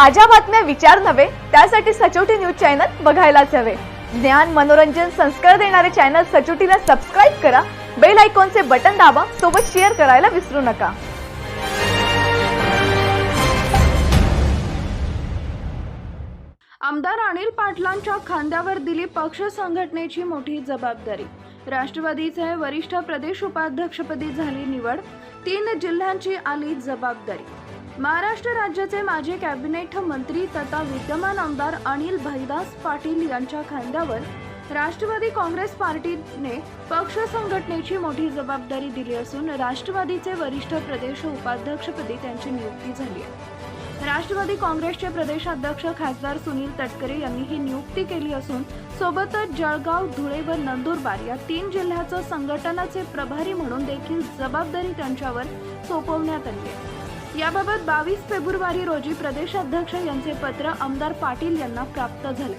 ताज्या बातम्या विचार नव्हे त्यासाठी सचोटी न्यूज चॅनल बघायलाच हवे. ज्ञान मनोरंजन संस्कार देणारे चॅनल सचोटीला सबस्क्राईब करा बेल आयकॉनचे बटन दाबा सोबत शेअर करायला विसरू नका. आमदार अनिल पाटलांच्या खांद्यावर दिली पक्ष संघटनेची मोठी जबाबदारी. राष्ट्रवादीचे वरिष्ठ प्रदेश उपाध्यक्षपदी झाली निवड तीन जिल्ह्यांची आली जबाबदारी. महाराष्ट्र राज्याचे माजी कॅबिनेट मंत्री तथा विद्यमान आमदार अनिल भैदास पाटील यांच्या खांद्यावर राष्ट्रवादी काँग्रेस पार्टीने पक्ष संघटनेची मोठी जबाबदारी दिली असून राष्ट्रवादीचे वरिष्ठ प्रदेश उपाध्यक्षपदी त्यांची नियुक्ती झाली आहे. राष्ट्रवादी काँग्रेसचे प्रदेशाध्यक्ष खासदार सुनील तटकरे यांनी ही नियुक्ती केली असून सोबतच जळगाव धुळे व नंदुरबार या तीन जिल्ह्याचं संघटनाचे प्रभारी म्हणून देखील जबाबदारी त्यांच्यावर सोपवण्यात आली आहे. याबाबत बावीस फेब्रुवारी रोजी प्रदेशाध्यक्ष यांचे पत्र आमदार पाटील यांना प्राप्त झाले.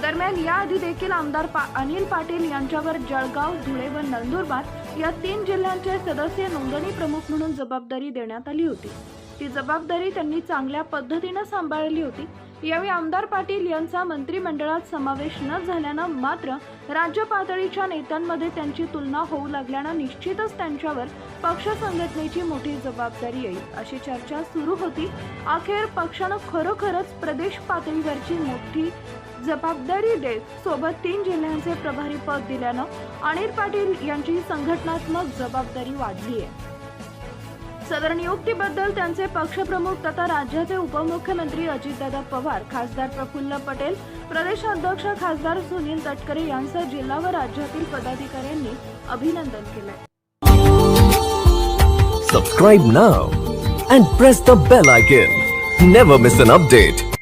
दरम्यान याआधी देखील आमदार पा अनिल पाटील यांच्यावर जळगाव धुळे व नंदुरबार या तीन जिल्ह्यांचे सदस्य नोंदणी प्रमुख म्हणून जबाबदारी देण्यात आली होती. ती जबाबदारी त्यांनी चांगल्या पद्धतीनं सांभाळली होती. यावेळी आमदार पाटील यांचा मंत्रिमंडळात समावेश न झाल्यानं मात्र राज्य पातळीच्या नेत्यांमध्ये त्यांची तुलना होऊ लागल्यानं निश्चितच त्यांच्यावर पक्ष संघटनेची मोठी जबाबदारी येईल अशी चर्चा सुरू होती. अखेर पक्षानं खरोखरच प्रदेश पातळीवरची मोठी जबाबदारी देत सोबत तीन जिल्ह्यांचे प्रभारी पद दिल्यानं अनिल पाटील यांची संघटनात्मक जबाबदारी वाढली आहे सदर नियुक्तीबद्दल त्यांचे पक्षप्रमुख तथा राज्याचे उपमुख्यमंत्री अजितदादा पवार खासदार प्रफुल्ल पटेल प्रदेशाध्यक्ष खासदार सुनील तटकरे यांसह जिल्हा व राज्यातील पदाधिकाऱ्यांनी अभिनंदन केलंय. Subscribe now and press the bell icon never miss an update